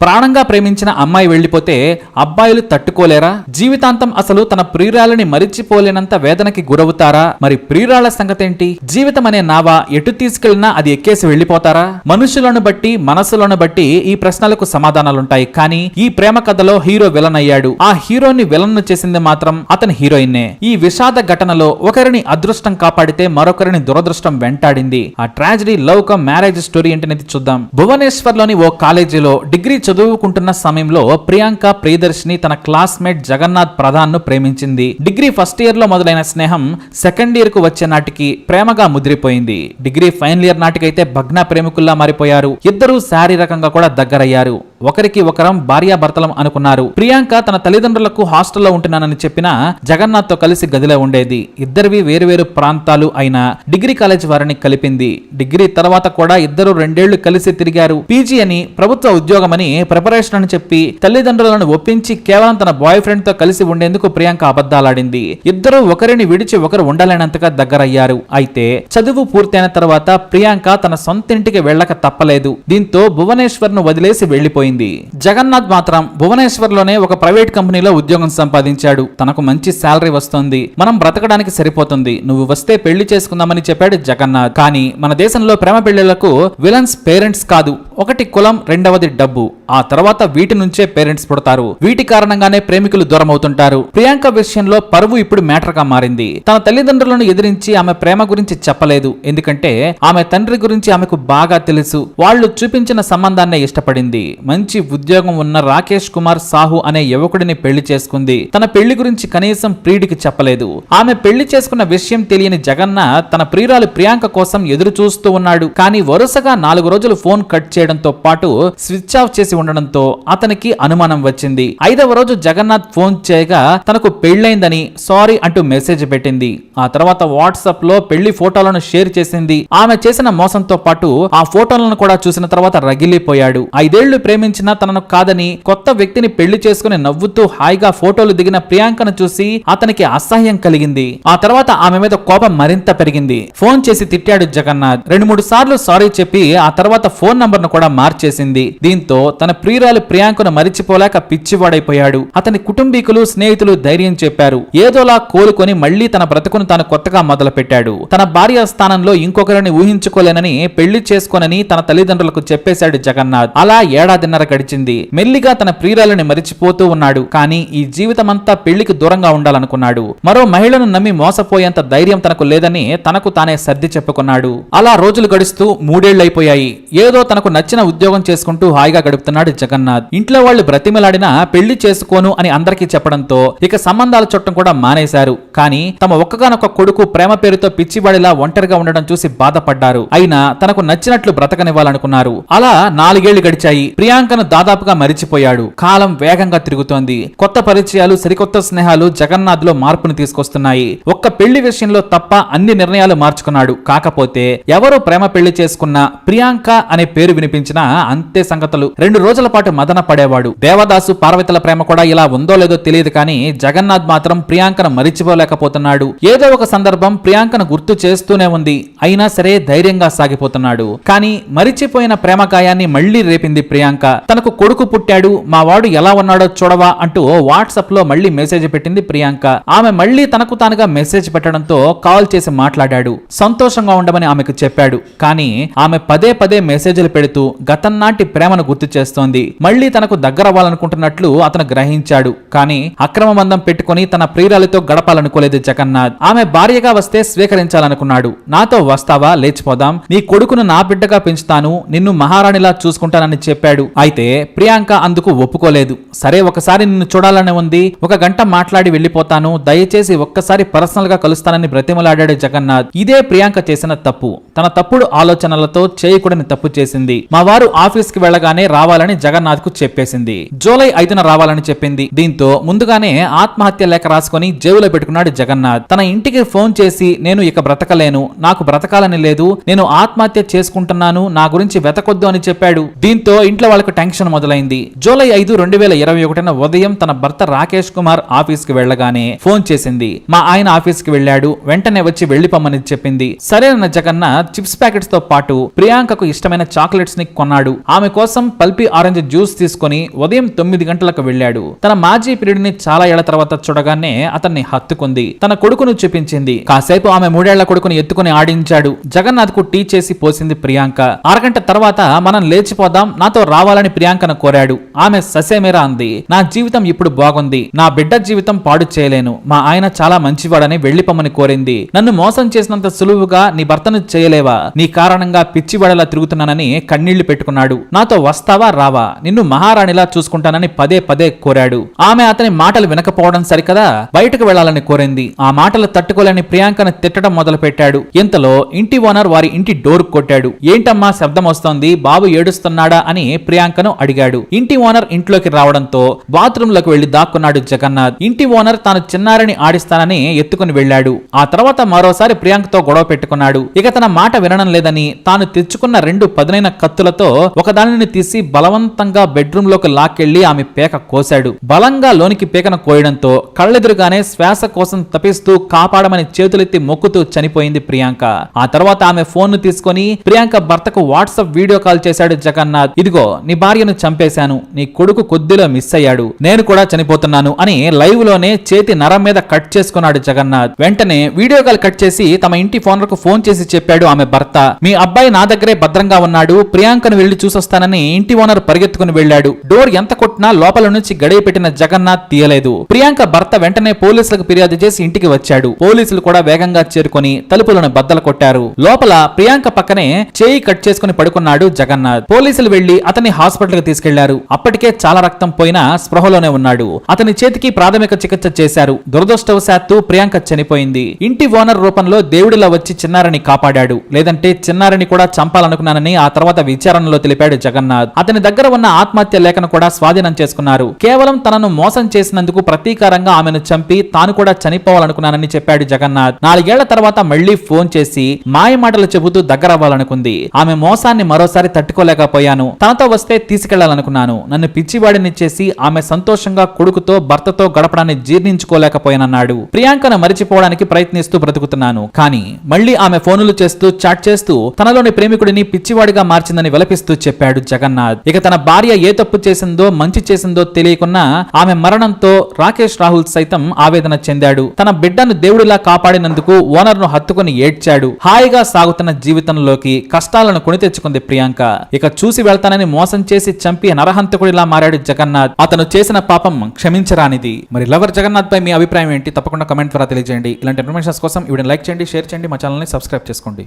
ప్రాణంగా ప్రేమించిన అమ్మాయి వెళ్ళిపోతే అబ్బాయిలు తట్టుకోలేరా? జీవితాంతం అసలు తన ప్రియురాలని మరిచిపోలేనంత వేదనకి గురవుతారా? మరి ప్రియురాల సంగతేంటి? జీవితం అనే నావా ఎటు తీసుకెళ్ళినా అది ఎక్కేసి వెళ్ళిపోతారా మనుషులను బట్టి మనసులను బట్టి ఈ ప్రశ్నలకు సమాధానాలుంటాయి. కానీ ఈ ప్రేమ కథలో హీరో విలన్ అయ్యాడు. ఆ హీరోని విలన్ చేసింది మాత్రం అతని హీరోయిన్నే. ఈ విషాద ఘటనలో ఒకరిని అదృష్టం కాపాడితే మరొకరిని దురదృష్టం వెంటాడింది. ఆ tragedy love come marriage story ఏంటనేది చూద్దాం. భువనేశ్వర్లోని ఓ కాలేజీలో డిగ్రీ చదువుకుంటున్న సమయంలో ప్రియాంక ప్రియదర్శిని తన క్లాస్మేట్ జగన్నాథ్ ప్రధాన్ను ప్రేమించింది. డిగ్రీ ఫస్ట్ ఇయర్లో మొదలైన స్నేహం సెకండ్ ఇయర్కు వచ్చే నాటికి ప్రేమగా ముదిరిపోయింది. డిగ్రీ ఫైనల్ ఇయర్ నాటికైతే భగ్న ప్రేమికుల్లా మారిపోయారు. ఇద్దరూ శారీరకంగా కూడా దగ్గరయ్యారు. ఒకరికి ఒకరం భార్యాభర్తలం అనుకున్నారు. ప్రియాంక తన తల్లిదండ్రులకు హాస్టల్లో ఉంటున్నానని చెప్పినా జగన్నాథ్తో కలిసి గదిలో ఉండేది. ఇద్దరివి వేరువేరు ప్రాంతాలు అయినా డిగ్రీ కాలేజ్ వారిని కలిపింది. డిగ్రీ తర్వాత కూడా ఇద్దరు రెండేళ్ళు కలిసి తిరిగారు. పీజీ అని ప్రభుత్వ ఉద్యోగమని ప్రిపరేషన్ అని చెప్పి తల్లిదండ్రులను ఒప్పించి కేవలం తన బాయ్ ఫ్రెండ్తో కలిసి ఉండేందుకు ప్రియాంక అబద్ధాలాడింది. ఇద్దరు ఒకరిని విడిచి ఒకరు ఉండలేనంతగా దగ్గరయ్యారు. అయితే చదువు పూర్తయిన తర్వాత ప్రియాంక తన సొంతింటికి వెళ్ళక తప్పలేదు. దీంతో భువనేశ్వర్ను వదిలేసి వెళ్ళిపోయింది జగన్నాథ్ మాత్రం భువనేశ్వర్లోనే ఒక ప్రైవేట్ కంపెనీలో ఉద్యోగం సంపాదించాడు. తనకు మంచి శాలరీ వస్తుంది. మనం బ్రతకడానికి సరిపోతుంది. నువ్వు వస్తే పెళ్ళి చేసుకుందామని చెప్పాడు జగన్నాథ్. కానీ మన దేశంలో ప్రేమ పెళ్ళిలకు విలన్స్ పేరెంట్స్ కాదు. ఒకటి కులం రెండవది డబ్బు. ఆ తర్వాత వీటి నుంచే పేరెంట్స్ పుడతారు. వీటి కారణంగానే ప్రేమికులు దూరం అవుతుంటారు ప్రియాంక విషయంలో పరువు ఇప్పుడు మ్యాటర్గా మారింది. తన తల్లిదండ్రులను ఎదిరించి ఆమె ప్రేమ గురించి చెప్పలేదు. ఎందుకంటే ఆమె తండ్రి గురించి ఆమెకు బాగా తెలుసు. వాళ్ళు చూపించిన సంబంధాన్నే ఇష్టపడింది. మంచి ఉద్యోగం ఉన్న రాకేష్ కుమార్ సాహు అనే యువకుడిని పెళ్ళి చేసుకుంది. తన పెళ్ళి గురించి కనీసం ప్రియుడికి చెప్పలేదు. ఆమె పెళ్ళి చేసుకున్న విషయం తెలియని జగన్న తన ప్రియురాలు ప్రియాంక కోసం ఎదురు చూస్తూ ఉన్నాడు. కానీ వరుసగా నాలుగు రోజులు ఫోన్ కట్ చేయడంతో పాటు స్విచ్ ఆఫ్ చేసి ఉండడంతో అతనికి అనుమానం వచ్చింది. ఐదవ రోజు జగన్నాథ్ ఫోన్ చేయగా తనకు పెళ్ళైందని సారీ అంటూ మెసేజ్ పెట్టింది. ఆ తర్వాత వాట్సాప్లో పెళ్ళి ఫోటోలను షేర్ చేసింది. ఆమె చేసిన మోసంతో పాటు ఆ ఫోటోలను కూడా చూసిన తర్వాత రగిలిపోయాడు. ఐదేళ్ళు ప్రేమించిన తనను కాదని కొత్త వ్యక్తిని పెళ్ళి చేసుకుని నవ్వుతూ హాయిగా ఫోటోలు దిగిన ప్రియాంకను చూసి అతనికి అసహ్యం కలిగింది. ఆ తర్వాత ఆమె మీద కోపం మరింత పెరిగింది. ఫోన్ చేసి తిట్టాడు జగన్నాథ్. రెండు మూడు సార్లు సారీ చెప్పి ఆ తర్వాత ఫోన్ నంబర్ను కూడా మార్చేసింది. దీంతో తన ప్రియురాలు ప్రియాంకను మరిచిపోలేక పిచ్చివాడైపోయాడు. అతని కుటుంబీకులు స్నేహితులు ధైర్యం చెప్పారు. ఏదోలా కోలుకొని మళ్ళీ తన బ్రతుకును తాను కొత్తగా మొదలుపెట్టాడు. తన భార్య స్థానంలో ఇంకొకరిని ఊహించుకోలేనని పెళ్ళి చేసుకోనని తన తల్లిదండ్రులకు చెప్పేశాడు జగన్నాథ్. అలా ఏడాదిన్నర గడిచింది. మెల్లిగా తన ప్రియురాలని మరిచిపోతూ ఉన్నాడు. కానీ ఈ జీవితమంతా పెళ్ళికి దూరంగా ఉండాలనుకున్నాడు. మరో మహిళను నమ్మి మోసపోయేంత ధైర్యం తనకు లేదని తనకు తానే సర్ది చెప్పుకున్నాడు. అలా రోజులు గడుస్తూ మూడేళ్ళైపోయాయి. ఏదో తనకు నచ్చిన ఉద్యోగం చేసుకుంటూ హాయిగా గడుపుతున్నాడు జగన్నాథ్. ఇంట్లో వాళ్ళు బ్రతిమలాడినా పెళ్ళి చేసుకోను అని అందరికీ చెప్పడంతో ఇక సంబంధాల చుట్టం కూడా మానేశారు. కానీ తమ ఒక్కగానొక్క కొడుకు ప్రేమ పేరుతో పిచ్చివాడిలా ఒంటరిగా ఉండడం చూసి బాధపడ్డారు. అయినా తనకు నచ్చినట్లు బ్రతకనివ్వాలనుకున్నారు. అలా నాలుగేళ్ళు గడిచాయి. ప్రియాంకను దాదాపుగా మరిచిపోయాడు. కాలం వేగంగా తిరుగుతోంది. కొత్త పరిచయాలు సరికొత్త స్నేహాలు జగన్నాథ్లో మార్పును తీసుకొస్తున్నాయి. ఒక్క పెళ్ళి విషయంలో తప్ప అన్ని నిర్ణయాలు మార్చుకున్నాడు. కాకపోతే ఎవరు ప్రేమ పెళ్ళి చేసుకున్నా ప్రియాంక అనే పేరు విని వినిపించినా అంతే సంగతులు. రెండు రోజుల పాటు మదన పడేవాడు. దేవదాసు పార్వతుల ప్రేమ కూడా ఇలా ఉందో లేదో తెలియదు కానీ జగన్నాథ్ మాత్రం ప్రియాంకను మరిచిపోలేకపోతున్నాడు. ఏదో ఒక సందర్భం ప్రియాంకను గుర్తు చేస్తూనే ఉంది. అయినా సరే ధైర్యంగా సాగిపోతున్నాడు. కానీ మరిచిపోయిన ప్రేమ గాయాన్ని మళ్ళీ రేపింది ప్రియాంక. తనకు కొడుకు పుట్టాడు. మా వాడు ఎలా ఉన్నాడో చూడవా అంటూ వాట్సాప్లో మళ్ళీ మెసేజ్ పెట్టింది ప్రియాంక. ఆమె మళ్ళీ తనకు తానుగా మెసేజ్ పెట్టడంతో కాల్ చేసి మాట్లాడాడు. సంతోషంగా ఉండమని ఆమెకు చెప్పాడు. కానీ ఆమె పదే పదే మెసేజ్లు పెడుతూ గతం నాటి ప్రేమను గుర్తు చేస్తోంది. మళ్ళీ తనకు దగ్గరవ్వాలనుకుంటున్నట్లు అతను గ్రహించాడు. కానీ అక్రమ బంధం పెట్టుకుని తన ప్రియురాలితో గడపాలనుకోలేదు జగన్నాథ్. ఆమె భార్యగా వస్తే స్వీకరించాలనుకున్నాడు. నాతో వస్తావా? లేచిపోదాం. నీ కొడుకును నా బిడ్డగా పెంచుతాను. నిన్ను మహారాణిలా చూసుకుంటానని చెప్పాడు. అయితే ప్రియాంక అందుకు ఒప్పుకోలేదు. సరే ఒకసారి నిన్ను చూడాలని ఉంది. ఒక గంట మాట్లాడి వెళ్ళిపోతాను దయచేసి ఒక్కసారి పర్సనల్గా కలుస్తానని బ్రతిమలాడాడు జగన్నాథ్. ఇదే ప్రియాంక చేసిన తప్పు. తన తప్పుడు ఆలోచనలతో చేయకూడని తప్పు చేసింది. మా వారు ఆఫీస్కి వెళ్ళగానే రావాలని జగన్నాథ్కు చెప్పేసింది. జూలై ఐదున రావాలని చెప్పింది. దీంతో ముందుగానే ఆత్మహత్య లేఖ రాసుకుని జేబులో పెట్టుకున్నాడు జగన్నాథ్. తన ఇంటికి ఫోన్ చేసి నేను ఇక బ్రతకలేను. నాకు బ్రతకాలని లేదు. నేను ఆత్మహత్య చేసుకుంటున్నాను. నా గురించి వెతకొద్దు అని చెప్పాడు. దీంతో ఇంట్లో వాళ్ళకు టెన్షన్ మొదలైంది. జూలై ఐదు రెండు వేల ఇరవై ఒకటిన ఉదయం తన భర్త రాకేష్ కుమార్ ఆఫీస్కి వెళ్ళగానే ఫోన్ చేసింది. మా ఆయన ఆఫీస్కి వెళ్ళాడు. వెంటనే వచ్చి వెళ్ళిపోమ్మని చెప్పింది. సరేనన్న జగన్నాథ్ చిప్స్ ప్యాకెట్స్తో పాటు ప్రియాంకకు ఇష్టమైన చాక్లెట్స్ ని కొన్నాడు. ఆమె కోసం పల్పి ఆరెంజ్ జ్యూస్ తీసుకొని ఉదయం తొమ్మిది గంటలకు వెళ్ళాడు. తన మాజీ ప్రియుడిని చాలా ఏళ్ళ తర్వాత చూడగానే అతన్ని హత్తుకుంది. తన కొడుకును చూపించింది. కాసేపు ఆమె మూడేళ్ళ కొడుకుని ఎత్తుకుని ఆడించాడు. జగన్నాథ్కు టీ చేసి పోసింది ప్రియాంక. అరగంట తర్వాత మనం లేచిపోదాం నాతో రావాలని ప్రియాంకను కోరాడు. ఆమె ససేమేరా అంది. నా జీవితం ఇప్పుడు బాగుంది. నా బిడ్డ జీవితం పాడు చేయలేను. మా ఆయన చాలా మంచివాడని వెళ్ళిపోమని కోరింది. నన్ను మోసం చేసినంత సులువుగా నీ భర్తను చేయలేవా? నీ కారణంగా పిచ్చివాడలా తిరుగుతున్నానని కన్నీళ్ళు పెట్టుకున్నాడు. నాతో వస్తావా? రావా. నిన్ను మహారాణిలా చూసుకుంటానని పదే పదే కోరాడు. ఆమె అతని మాటలు వినకపోవడం సరికదా? బయటకు వెళ్ళాలని కోరింది. ఆ మాటలు తట్టుకోలేని ప్రియాంకను తిట్టడం మొదలు పెట్టాడు ఇంతలో ఇంటి ఓనర్ వారి ఇంటి డోర్ కొట్టాడు. ఏంటమ్మా? శబ్దం వస్తోంది. బాబు ఏడుస్తున్నాడా? అని ప్రియాంకను అడిగాడు. ఇంటి ఓనర్ ఇంట్లోకి రావడంతో బాత్రూమ్లోకి వెళ్ళి దాక్కున్నాడు జగన్నాథ్. ఇంటి ఓనర్ తాను చిన్నారిని ఆడిస్తానని ఎత్తుకుని వెళ్ళాడు. ఆ తర్వాత మరోసారి ప్రియాంకతో గొడవ పెట్టుకున్నాడు. ఇక తన మాట వినడం లేదని తాను తెచ్చుకున్న రెండు పదునైన కత్తులతో ఒకదానిని తీసి బలవంతంగా బెడ్రూమ్లోకి లాక్కెళ్ళి ఆమె పేక కోశాడు. బలంగా లోనికి పేకను కోయడంతో కళ్ళెదురుగానే శ్వాస కోసం తపిస్తూ కాపాడమని చేతులెత్తి మొక్కుతూ చనిపోయింది ప్రియాంక. ఆ తర్వాత ఆమె ఫోన్ను తీసుకొని ప్రియాంక భర్తకు వాట్సాప్ వీడియో కాల్ చేశాడు జగన్నాథ్. ఇదిగో నీ భార్యను చంపేశాను. నీ కొడుకు కొద్దిలో మిస్ అయ్యాడు. నేను కూడా చనిపోతున్నాను అని లైవ్లోనే చేతి నరం మీద కట్ చేసుకున్నాడు జగన్నాథ్. వెంటనే వీడియో కాల్ కట్ చేసి తమ ఇంటి ఫోనర్కు ఫోన్ చేసి చెప్పాడు ఆమె భర్త. మీ అబ్బాయి నా దగ్గరే భద్రంగా ఉన్నాడు. ప్రియాంకను వెళ్ళి చూసొస్తానని ఇంటి ఓనర్ పరిగెత్తుకుని వెళ్ళాడు. డోర్ ఎంత కొట్టినా లోపల నుంచి గడియ పెట్టిన జగన్నాథ్ తీయలేదు. ప్రియాంక భర్త వెంటనే పోలీసులకు ఫిర్యాదు చేసి ఇంటికి వచ్చాడు. పోలీసులు కూడా వేగంగా చేరుకొని తలుపులను బద్దలు కొట్టారు. లోపల ప్రియాంక పక్కనే చేయి కట్ చేసుకుని పడుకున్నాడు జగన్నాథ్. పోలీసులు వెళ్ళి అతన్ని హాస్పిటల్కి తీసుకెళ్ళారు. అప్పటికే చాలా రక్తం పోయినా స్పృహలోనే ఉన్నాడు. అతని చేతికి ప్రాథమిక చికిత్స చేశారు. దురదృష్టవశాత్తు ప్రియాంక చనిపోయింది. ఇంటి ఓనర్ రూపంలో దేవుడిలా వచ్చి చిన్నారిని కాపాడాడు. లేదంటే చిన్నారిని కూడా చంపాలనుకున్నానని ఆ తర్వాత విచారణలో తెలిపాడు జగన్నాథ్. అతని దగ్గర ఉన్న ఆత్మహత్య లేఖను కూడా స్వాధీనం చేసుకున్నారు. కేవలం తనను మోసం చేసినందుకు ప్రతీకారంగా ఆమెను చంపి తాను కూడా చనిపోవాలనుకున్నానని చెప్పాడు జగన్నాథ్. నాలుగేళ్ళ తర్వాత మళ్ళీ ఫోన్ చేసి మాయ మాటలు చెబుతూ దగ్గరవ్వాలనుకుంది. ఆమె మోసాన్ని మరోసారి తట్టుకోలేకపోయాను. తనతో వస్తే తీసుకెళ్ళాలనుకున్నాను. నన్ను పిచ్చివాడిని చేసి ఆమె సంతోషంగా కొడుకుతో భర్తతో గడపడాన్ని జీర్ణించుకోలేకపోయానన్నాడు. ప్రియాంకను మరిచిపోవడానికి ప్రయత్నిస్తూ బ్రతుకుతున్నాను. కానీ మళ్ళీ ఆమె ఫోనులు చేస్తూ చాట్ చేస్తూ తనలోని ప్రేమికుడిని పిచ్చివాడిగా మార్చిందని విలపిస్తూ చెప్పాడు జగన్నాథ్. ఇక తన భార్య ఏ తప్పు చేసిందో మంచి చేసిందో తెలియకున్నా ఆమె మరణంతో రాకేష్ రాహుల్ సైతం ఆవేదన చెందాడు. తన బిడ్డను దేవుడిలా కాపాడినందుకు ఓనర్ను హత్తుకుని ఏడ్చాడు. హాయిగా సాగుతున్న జీవితంలోకి కష్టాలను కొని తెచ్చుకుంది ప్రియాంక. ఇక చూసి వెళ్తానని మోసం చేసి చంపి నరహంతకుడిలా మారాడు జగన్నాథ్. అతను చేసిన పాపం క్షమించరానిది. మరి లవర్ జగన్నాథ్ పై మీ అభిప్రాయం ఏంటి? తప్పకుండా కమెంట్ ద్వారా తెలియజేయండి. ఇలాంటి ఇన్ఫర్మేషన్స్ కోసం వీడియో లైక్ చేయండి షేర్ చేయండి మా ఛానల్ని సబ్స్క్రైబ్ చేసుకోండి.